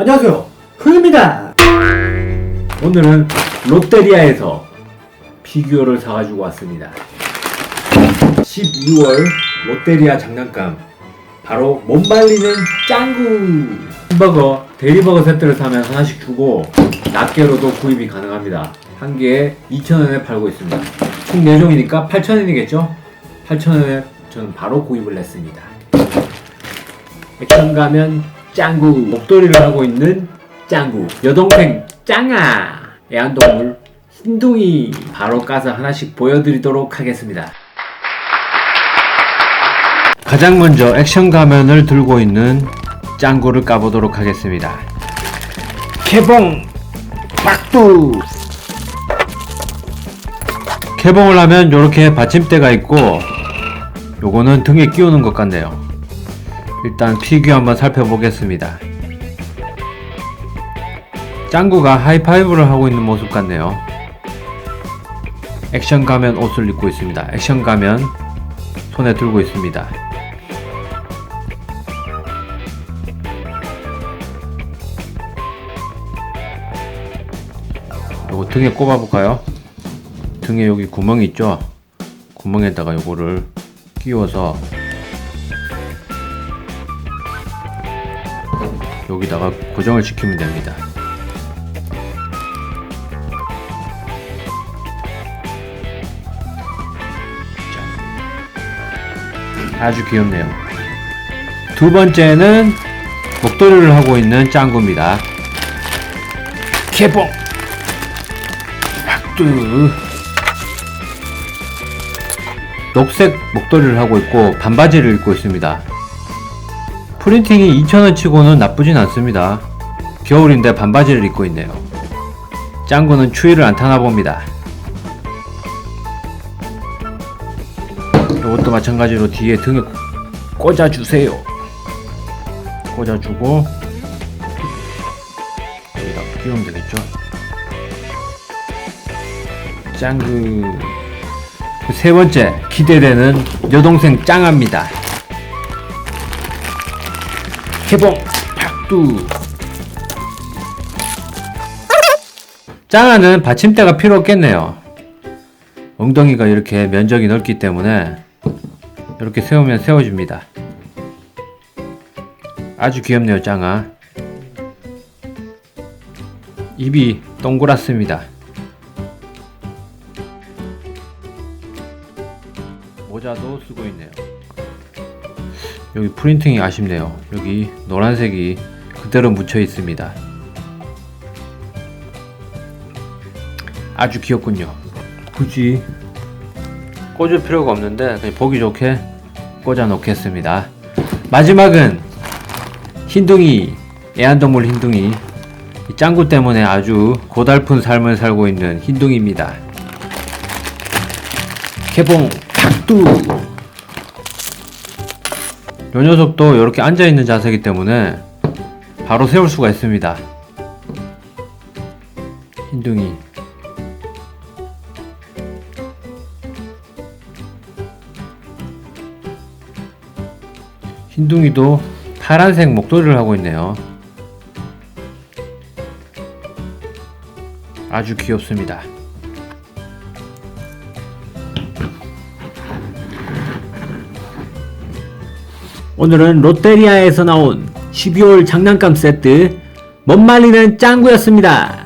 안녕하세요. 흐입니다. 오늘은 롯데리아에서 피규어를 사가지고 왔습니다. 12월 롯데리아 장난감 바로 못 말리는 짱구 햄버거 대리버거 세트를 사면 하나씩 주고 낱개로도 구입이 가능합니다. 한 개에 2,000원에 팔고 있습니다. 총 4종이니까 8,000원이겠죠? 8,000원에 저는 바로 구입을 했습니다. 액션 가면 짱구 목도리를 하고 있는 짱구 여동생 짱아. 애완동물 흰둥이 바로 까서 하나씩 보여드리도록 하겠습니다. 가장 먼저 액션 가면을 들고 있는 짱구를 까보도록 하겠습니다. 개봉 박두. 개봉을 하면 이렇게 받침대가 있고 요거는 등에 끼우는 것 같네요 일단 피규어 한번 살펴보겠습니다. 짱구가 하이파이브를 하고 있는 모습 같네요. 액션 가면 옷을 입고 있습니다. 액션 가면 손에 들고 있습니다. 요거 등에 꼽아볼까요? 등에 여기 구멍이 있죠? 구멍에다가 요거를 끼워서 여기다가 고정을 시키면 됩니다. 자. 아주 귀엽네요. 두 번째는 목도리를 하고 있는 짱구입니다. 개봉! 박두! 녹색 목도리를 하고 있고 반바지를 입고 있습니다. 프린팅이 2,000원 치고는 나쁘진 않습니다. 겨울인데 반바지를 입고 있네요. 짱구는 추위를 안 타나 봅니다. 이것도 마찬가지로 뒤에 등에 꽂아주세요. 꽂아주고 여기다 끼우면 되겠죠. 짱구 세 번째 기대되는 여동생 짱합니다. 개봉. 박두. 짱아는 받침대가 필요 없겠네요. 엉덩이가 이렇게 면적이 넓기 때문에 이렇게 세우면 세워집니다. 아주 귀엽네요 짱아. 입이 동그랗습니다. 모자도 쓰고 있네요 여기 프린팅이 아쉽네요. 여기 노란색이 그대로 묻혀 있습니다. 아주 귀엽군요. 굳이 꽂을 필요가 없는데 보기 좋게 꽂아 놓겠습니다. 마지막은 흰둥이 애완동물 흰둥이 이 짱구 때문에 아주 고달픈 삶을 살고 있는 흰둥이입니다. 개봉 박두 요 녀석도 이렇게 앉아있는 자세이기 때문에 바로 세울 수가 있습니다. 흰둥이. 흰둥이도 파란색 목도리를 하고 있네요. 아주 귀엽습니다. 오늘은 롯데리아에서 나온 12월 장난감 세트 못 말리는 짱구였습니다.